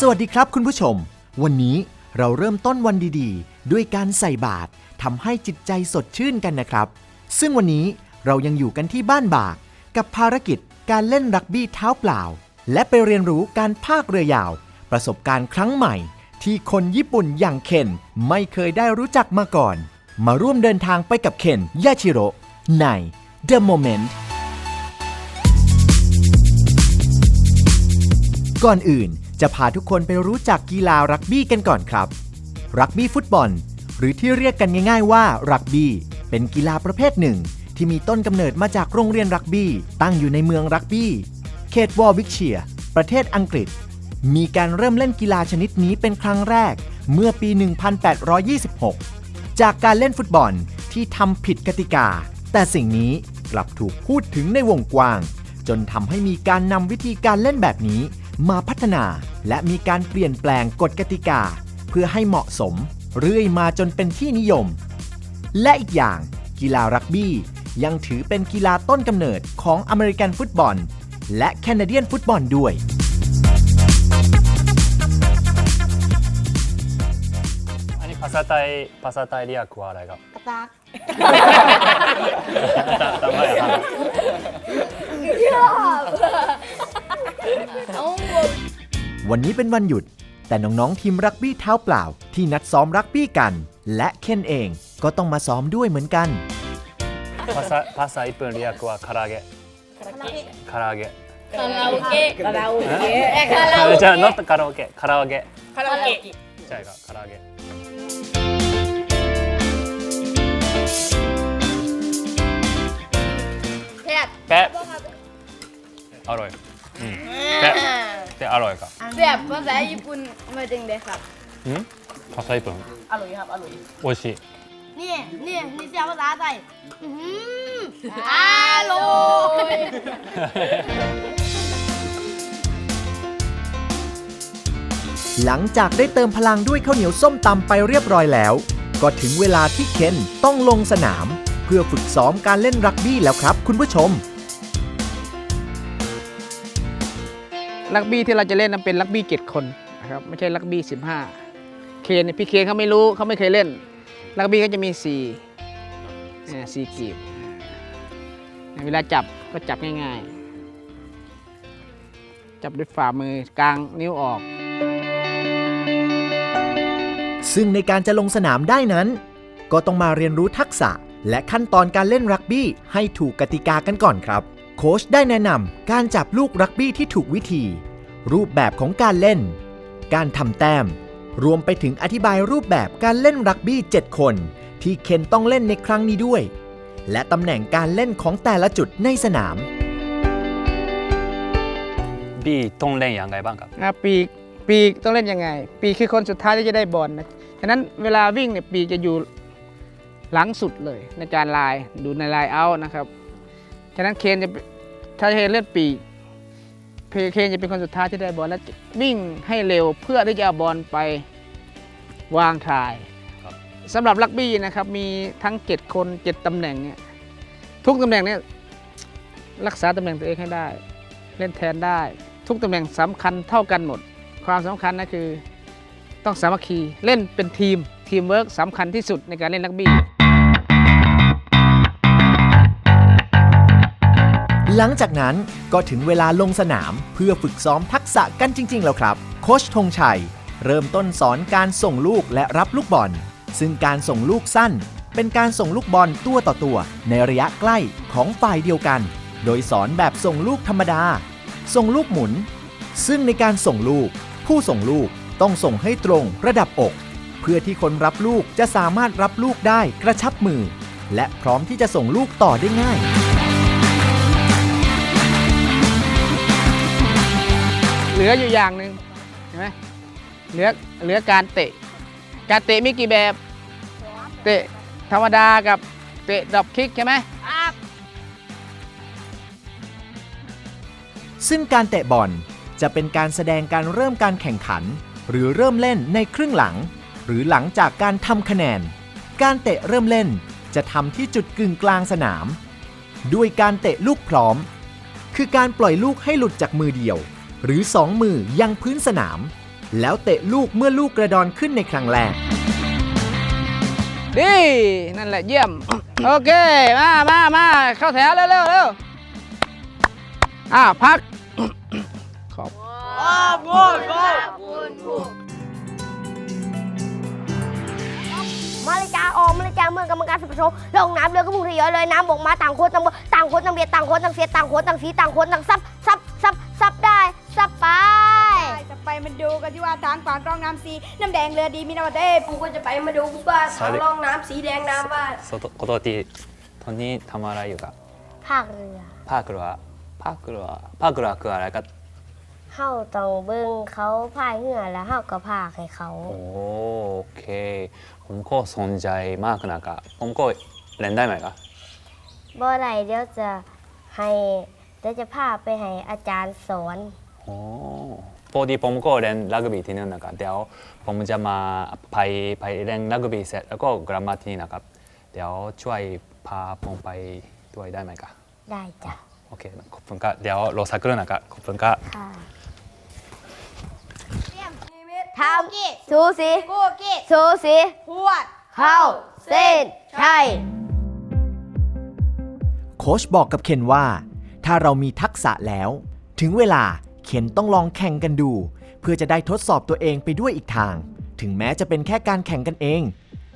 สวัสดีครับคุณผู้ชม วันนี้เราเริ่มต้นวันดีๆ ด้วยการใส่บาตรทำให้จิตใจสดชื่นกันนะครับ ซึ่งวันนี้เรายังอยู่กันที่บ้านบาก กับภารกิจการเล่นรักบี้เท้าเปล่า และไปเรียนรู้การพากเรือยาว ประสบการณ์ครั้งใหม่ ที่คนญี่ปุ่นอย่างเคนไม่เคยได้รู้จักมาก่อน มาร่วมเดินทางไปกับเคนยาชิโร่ใน The Moment ก่อนอื่น จะพาทุกคนไปรู้จักกีฬารักบี้กันก่อนครับ รักบี้ฟุตบอล หรือที่เรียกกันง่าย ๆ ว่ารักบี้ เป็นกีฬาประเภทหนึ่ง ที่มีต้นกำเนิดมาจากโรงเรียนรักบี้ ตั้งอยู่ในเมืองรักบี้ เขตวอลวิกเชียร์ประเทศอังกฤษ มีการเริ่มเล่นกีฬาชนิดนี้เป็นครั้งแรกเมื่อปี 1826 จากการเล่นฟุตบอลที่ทำผิดกติกา แต่สิ่งนี้กลับถูกพูดถึงในวงกว้าง จนทำให้มีการนำวิธีการเล่นแบบนี้ มาพัฒนาและมีการเปลี่ยนแปลงกฎกติกา เพื่อให้เหมาะสม เรื่อยมาจนเป็นที่นิยม และอีกอย่างกีฬารักบี้ ยังถือเป็นกีฬาต้นกำเนิดของอเมริกันฟุตบอล และแคนาเดียนฟุตบอลด้วย อันนี้ภาษาไทยภาษาไทยเรียกว่าอะไรครับ กระตักทำไมครับเอา วันนี้เป็นวันหยุด แต่น้องๆทีมรักบี้เท้าเปล่า ที่นัดซ้อมรักบี้กัน และเคนเองก็ต้องมาซ้อมด้วยเหมือนกัน ภาษาภาษาญี่ปุ่นเรียกว่าคาราเกะคาราเกะ คาราโอเกะคาราโอเกะคาราโอ じゃあ เกะ not カラオケカラオケ คาราโอเกะ ใช่ครับคาราโอเกะ แพทย์ แปะอร่อยอืม แปะแต่อร่อยครับแบบภาษาญี่ปุ่นมาจังไดครับอืมภาษาญี่ปุ่นอร่อยครับ อร่อยโอชินี่นี่นี่เสียภาษาไทยอื้อหืออร่อยหลังจากได้เติมพลังด้วยข้าวเหนียวส้มตำไปเรียบร้อยแล้ว ก็ถึงเวลาที่เคนต้องลงสนาม เพื่อฝึกซ้อมการเล่นรักบี้แล้วครับคุณผู้ชม ลักบี้ที่เราจะเล่นนั้นเป็นลักบี้เจ็ดคนนะครับไม่ใช่ลักบี้สิบห้าเคนพี่เคนเขาไม่รู้เขาไม่เคยเล่น ลักบี้ก็จะมีสี่อ่าสี่กีบเวลาจับก็จับง่ายๆ จับด้วยฝ่ามือกลางนิ้วออก ซึ่งในการจะลงสนามได้นั้น ก็ต้องมาเรียนรู้ทักษะและขั้นตอนการเล่นรักบี้ให้ถูกกติกากันก่อนครับ โค้ชได้แนะนำการจับลูกรักบี้ที่ถูกวิธี รูปแบบของการเล่น การทำแต้ม รวมไปถึงอธิบายรูปแบบการเล่นรักบี้ 7 คน ที่เคนต้องเล่นในครั้งนี้ด้วย และตำแหน่งการเล่นของแต่ละจุดในสนาม บีต้องเล่นยังไงบ้างครับ อะปีกปีกต้องเล่นยังไง ปีกคือคนสุดท้ายที่จะได้บอลนะฉะนั้นเวลาวิ่งเนี่ยปีกจะอยู่หลังสุดเลยในการลายดูในลายเอาท์นะครับ ฉะนั้นเคนจะถ้าเคนเล่นปีกเพเคนจะเป็นคนสุดท้ายที่ได้บอลและวิ่งให้เร็วเพื่อที่จะเอาบอลไปวางทรายครับสำหรับลักบี้นะครับมีทั้ง 7 คน 7ตำแหน่งเนี่ยทุกตำแหน่งเนี่ยรักษาตำแหน่งตัวเองให้ได้ เล่นแทนได้ ทุกตำแหน่งสำคัญเท่ากันหมด ความสำคัญนะคือต้องสามัคคีเล่นเป็นทีมทีมเวิร์กสำคัญที่สุดในการเล่นลักบี้ หลังจากนั้นก็ถึงเวลาลงสนามเพื่อฝึกซ้อมทักษะกันจริง ๆ แล้วครับ โคชธงชัย เริ่มต้นสอนการส่งลูกและรับลูกบอล ซึ่งการส่งลูกสั้น เป็นการส่งลูกบอลตัวต่อตัว ในระยะใกล้ของฝ่ายเดียวกัน โดยสอนแบบส่งลูกธรรมดา ส่งลูกหมุน ซึ่งในการส่งลูก ผู้ส่งลูกต้องส่งให้ตรงระดับอก เพื่อที่คนรับลูกจะสามารถรับลูกได้กระชับมือ และพร้อมที่จะส่งลูกต่อได้ง่าย เหลืออยู่อย่างหนึ่งเห็นไหมเหลือเหลือการเตะ การเตะมีกี่แบบ เตะธรรมดากับเตะดรอปคิกใช่ไหมซึ่งการเตะบอลจะเป็นการแสดงการเริ่มการแข่งขัน หรือเริ่มเล่นในครึ่งหลัง หรือหลังจากการทำคะแนน การเตะเริ่มเล่นจะทำที่จุดกึ่งกลางสนาม ด้วยการเตะลูกพร้อม คือการปล่อยลูกให้หลุดจากมือเดียว หรือสองมือยังพื้นสนาม แล้วเตะลูกเมื่อลูกกระดอนขึ้นในครั้งแรก ดี นั่นแหละเยี่ยม โอเค มามามาเข้าแถวเร็วเร็วเร็วอ่าพัก ขอบมาเลยจ้าออกมาเลยจ้าเมื่อกรรมการสุภโชคลงน้ำเรือก็พุ่งทะเยอะเลยน้ำบกมาต่างคนต่างบกต่างคนต่างเบียดต่างคนต่างเสียดต่างคนต่างสีต่างคนต่างซับซับซับ ซับได้ซับไป ไปจะไปมาดูกันที่ว่าทางฝั่งร่องน้ำสีน้ำแดงเรือดีมีนวัเทพ ผมก็จะไปมาดูว่าทางร่องน้ำสีแดงน้ำว่า 外ことที่ตอนนี้ทำอะไรอยู่ครับ ภาคเรือ ภาคเรือภาคเรือภาคเรือคืออะไรครับ เฮาต้องเบิ่งเขาพายเรือแล้วเฮาก็พากให้เขา โอเค ผมก็สนใจมากนะครับผมก็เล่นได้ไหมครับ บ่ได้เดี๋ยวจะให้เดี๋ยวจะพาไปให้อาจารย์สอน โอ้พอดีผมก็เล่นรักบี้ที่นั่นนะครับเดี๋ยวผมจะมาไปไปเล่นรักบี้เสร็จแล้วก็กลับมาที่นี่นะครับ เดี๋ยวช่วยพาผมไปด้วยได้ไหมครับได้จ้ะโอเคขอบคุณครับเดี๋ยวรอสักครู่นะครับขอบคุณครับค่ะทำทำสูสีกูกี้สูสีพวด เข้า เส้นใช่โค้ชบอกกับเคนว่า ถ้าเรามีทักษะแล้ว ถึงเวลา เคนต้องลองแข่งกันดู เพื่อจะได้ทดสอบตัวเองไปด้วยอีกทาง ถึงแม้จะเป็นแค่การแข่งกันเอง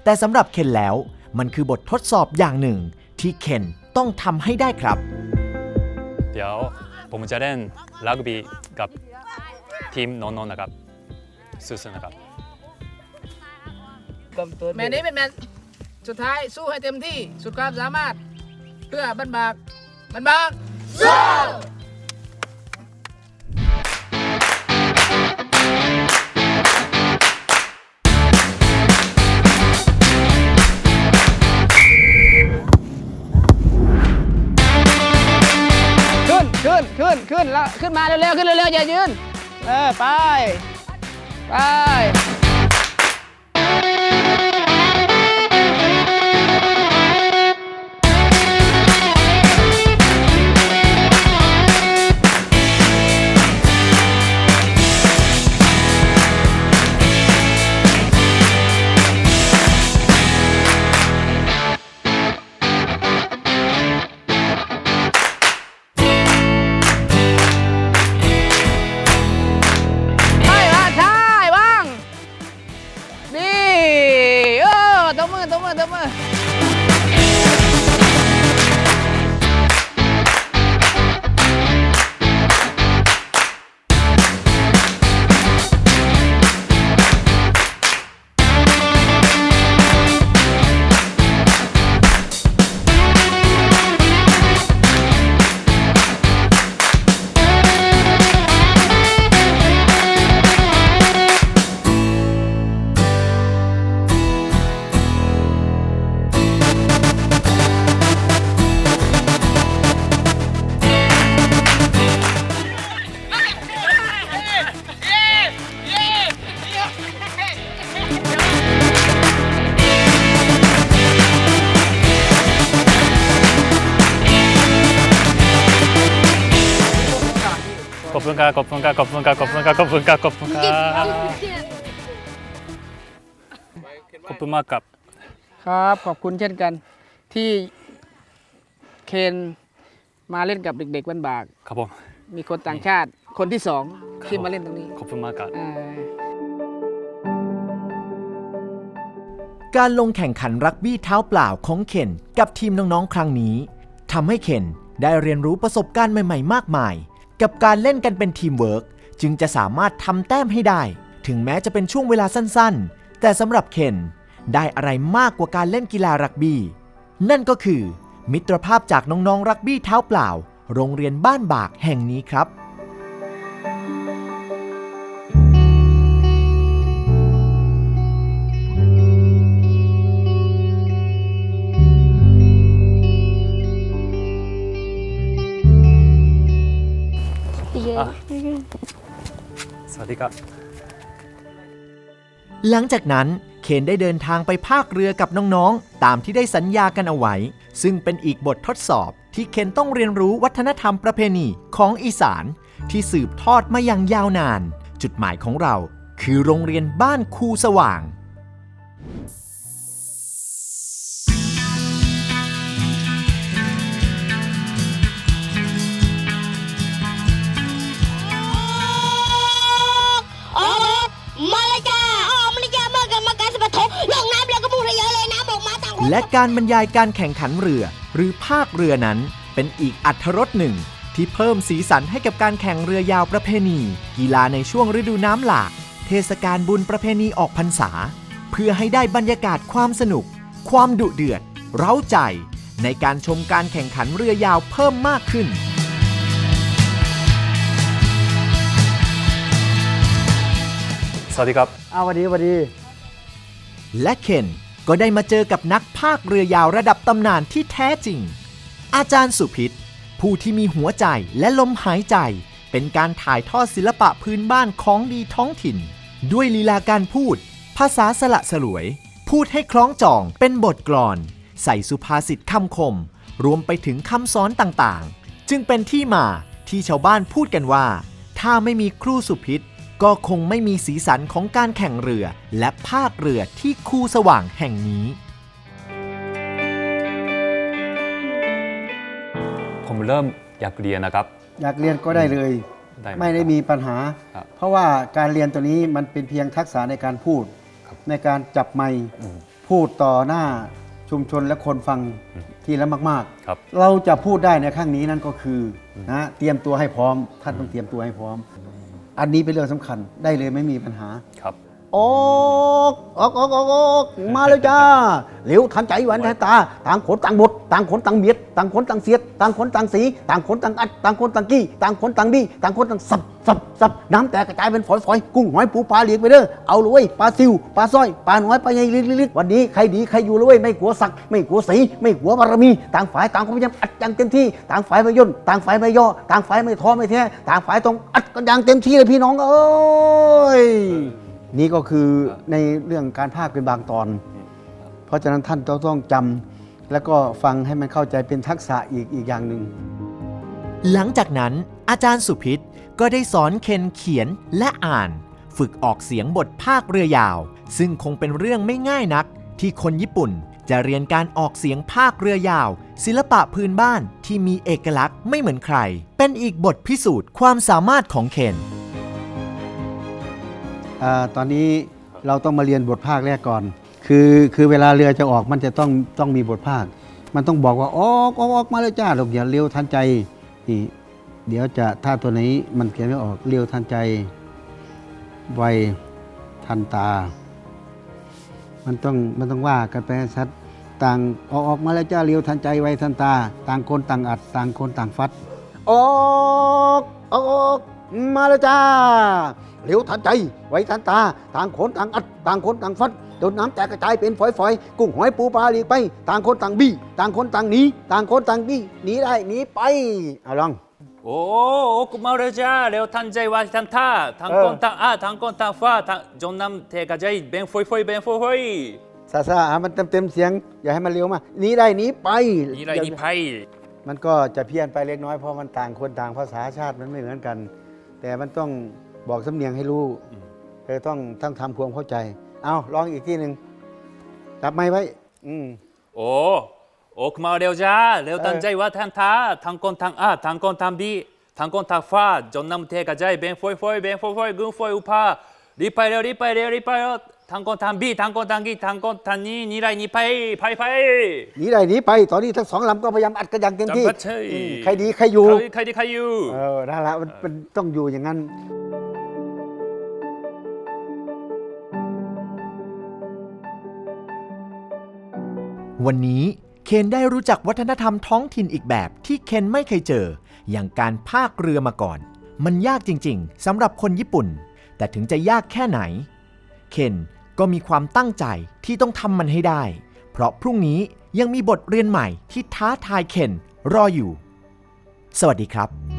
แต่สำหรับเคนแล้ว มันคือบททดสอบอย่างหนึ่ง ที่เคนต้องทำให้ได้ครับ เดี๋ยวผมจะเล่นรักบี้กับทีมโนนๆนะครับสู้ๆนะครับแมตช์นี้เป็นแมตช์สุดท้ายสู้ให้เต็มที่สุดความสามารถ เพื่อบันบากบันบากขึ้ ขึ้นแล้วขึ้นมาเร็วๆขึ้นเร็วๆอย่ายืน เออไป ไป ขอบคุณกาขอบคุณกาขอบคุณกาขอบคุณกาขอบคุณกาขอบคุณมากครับ ครับขอบคุณเช่นกัน ที่เคนมาเล่นกับเด็ก ๆบ้านบาก ครับผม มีคนต่างชาติคนที่สองที่มาเล่นตรงนี้ ขอบคุณมากครับการลงแข่งขันรักบี้เท้าเปล่าของเคนกับทีมน้องๆ ครั้งนี้ทำให้เคนได้เรียนรู้ประสบการณ์ใหม่ ๆ มากมาย กับการเล่นกันเป็นทีมเวิร์กจึงจะสามารถทำแต้มให้ได้ ถึงแม้จะเป็นช่วงเวลาสั้นๆ แต่สำหรับเคนได้อะไรมากกว่าการเล่นกีฬารักบี้ นั่นก็คือ มิตรภาพจากน้องๆรักบี้เท้าเปล่า โรงเรียนบ้านบากแห่งนี้ครับ ดีครับหลังจากนั้นเคนได้เดินทางไปภาคเรือกับน้องๆ ตามที่ได้สัญญากันเอาไว้ ซึ่งเป็นอีกบททดสอบที่เคนต้องเรียนรู้วัฒนธรรมประเพณีของอีสาน ที่สืบทอดมาอย่างยาวนาน จุดหมายของเราคือโรงเรียนบ้านคูสว่าง และการบรรยายการแข่งขันเรือ หรือภาคเรือนั้น เป็นอีกอัธรสหนึ่ง ที่เพิ่มสีสันให้กับการแข่งเรือยาวประเพณี กีฬาในช่วงฤดูน้ำหลาก เทศกาลบุญประเพณีออกพรรษา เพื่อให้ได้บรรยากาศความสนุก ความดุเดือด เร้าใจ ในการชมการแข่งขันเรือยาวเพิ่มมากขึ้นสวัสดีครับเอาวันดีวันดี และเคน ก็ได้มาเจอกับนักภาคเรือยาวระดับตำนานที่แท้จริง อาจารย์สุพิษ ผู้ที่มีหัวใจและลมหายใจ เป็นการถ่ายทอดศิลปะพื้นบ้านของดีท้องถิ่น ด้วยลีลาการพูด ภาษาสละสลวย พูดให้คล้องจองเป็นบทกลอน ใส่สุภาษิตคำคม รวมไปถึงคำสอนต่างๆ จึงเป็นที่มาที่ชาวบ้านพูดกันว่า ถ้าไม่มีครูสุพิษ ก็คงไม่มีสีสันของการแข่งเรือ และภาคเรือที่คูสว่างแห่งนี้ ผมเริ่มอยากเรียนนะครับ อยากเรียนก็ได้เลย ได้หไม่ได้มีปัญหา ครับเพราะว่าการเรียนตัวนี้มันเป็นเพียงทักษะในการพูด ครับในการจับไมค์อืมพูดต่อหน้าชุมชนและคนฟังทีละมากครับ ๆ เราจะพูดได้ในข้างนี้นั่นก็คือนะเตรียมตัวให้พร้อม ท่านต้องเตรียมตัวให้พร้อม อันนี้เป็นเรื่องสำคัญได้เลยไม่มีปัญหาครับ ออกออกออกออกออกมาเลยจ้าเร็วทันใจหวานทันตา ต่างคนต่างบทต่างคนต่างเบียด ต่างคนต่างเสียด ต่างคนต่างสี ต่างคนต่างอัด ต่างคนต่างกี้ ต่างคนต่างบี้ ต่างคนต่างสับสับสับน้ำแตกกระจายเป็นฝอยๆกุ้งหอยปูปลาเลี้ยงไปเด้อ เอาเลยปลาซิวปลาสร้อย ปลาน้อย ปลาใหญ่ลิลิลิวันนี้ใครดีใครอยู่เลยไม่กลัวสัก ไม่กลัวสี ไม่กลัวบารมี ต่างฝ่ายต่างพยายามอัดอย่างเต็มที่ ต่างฝ่ายไม่ย่น ต่างฝ่ายไม่ย่อ ต่างฝ่ายไม่ท้อไม่แท้ ต่างฝ่ายต้องอัดกันอย่างเต็มที่เลยพี่น้องเอ้ย นี่ก็คือในเรื่องการภาคเป็นบางตอน เพราะฉะนั้นท่านต้องต้องจำแล้วก็ฟังให้มันเข้าใจเป็นทักษะอีกอีกอย่างหนึ่ง หลังจากนั้นอาจารย์สุพิษก็ได้สอนเคนเขียนและอ่าน ฝึกออกเสียงบทภาคเรือยาว ซึ่งคงเป็นเรื่องไม่ง่ายนัก ที่คนญี่ปุ่นจะเรียนการออกเสียงภาคเรือยาว ศิลปะพื้นบ้านที่มีเอกลักษณ์ไม่เหมือนใคร เป็นอีกบทพิสูจน์ความสามารถของเคนอา ตอนนี้เราต้องมาเรียนบทภาคแรกก่อน คือคือเวลาเรือจะออกมันจะต้องต้องมีบทภาค มันต้องบอกว่าออกออกออกมาเลยจ้าลูกอย่าเร็วทันใจนี่เดี๋ยวจะถ้าตัวไหนมันเขียนไม่ออกเร็วทันใจ ไวทันตา มันต้องมันต้องว่ากันไปให้ชัดต่างออกออกมาแล้วจ้าเร็วทันใจไวทันตา ต่างคนต่างอัด ต่างคนต่างฟัด ออกออกออก มาแล้วจ้าเร็วทันใจไวทันตา ต่างคนต่างอัด ต่างคนต่างฟัดจนน้ำแตกกระจายเป็นฝอยๆ กุ้งหอยปูปลาหลีกไป ต่างคนต่างบี้ ต่างคนต่างหนี ต่างคนต่างบี้หนีได้หนีไปเอาลอง โอ้โอ้กุมาเรจ้าเร็วทันใจว่าทันท่าทางคนทางอาทางคนทางฟ้าทางจงนำเทกระจายเบนฟอยฟอยเบนฟอยฟอยซาซาอะมันเต็มเต็มๆเสียง อย่าให้มันเร็วมากหนีได้หนีไปนี่ไรนี่ไพ่มันก็จะเพี้ยนไปเล็กน้อยเพราะมันต่างคนต่างภาษาชาติมันไม่เหมือนกัน แต่มันต้องบอกสำเนียงให้รู้อืมเธอต้องต้องทำความเข้าใจ เอาลองอีกทีหนึ่งจับไม้ไว้ อืมโอ้โอ้ขึ้นมาเร็วจ้าเร็วตั้งใจว่าทางท้าทางคนทางอาทางคนทางบีทางคนทางฟ้าจนนำเทกระจายเบนฟอยฟอยเบนฟอยฟอยกุนฟอยอุปา รีบไปเร็วรีบไปเร็วรีบไปเร็วทางคนทางบีทางคนทางกีทางคนทางนี้นี่ไรนี่ไปไปไปหนีได้หนีไปตอนนี้ทั้งสองลำก็พยายามอัดกันอย่างเต็มที่จำกัดใช่อืมใครดีใครอยู่ใครใครดีใครอยู่เออนั่นแหละมันมันต้องอยู่อย่างนั้นวันนี้เคนได้รู้จักวัฒนธรรมท้องถิ่นอีกแบบที่เคนไม่เคยเจอ อย่างการพากเรือมาก่อน มันยากจริง ๆสำหรับคนญี่ปุ่น แต่ถึงจะยากแค่ไหน เคนก็มีความตั้งใจที่ต้องทำมันให้ได้ เพราะพรุ่งนี้ยังมีบทเรียนใหม่ที่ท้าทายเคนรออยู่ สวัสดีครับ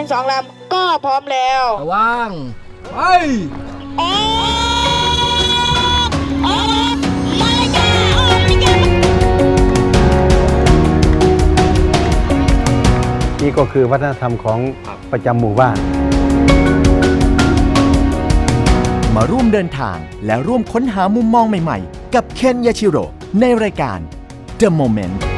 เหลือทั้งสองลำก็พร้อมแล้วระวังไปออกออกมาเลยจ้าออกมาเลยจ้า นี่ก็คือวัฒนธรรมของประจำหมู่บ้าน มาร่วมเดินทางและร่วมค้นหามุมมองใหม่ๆ กับเคนยาชิโร่ในรายการ The Moment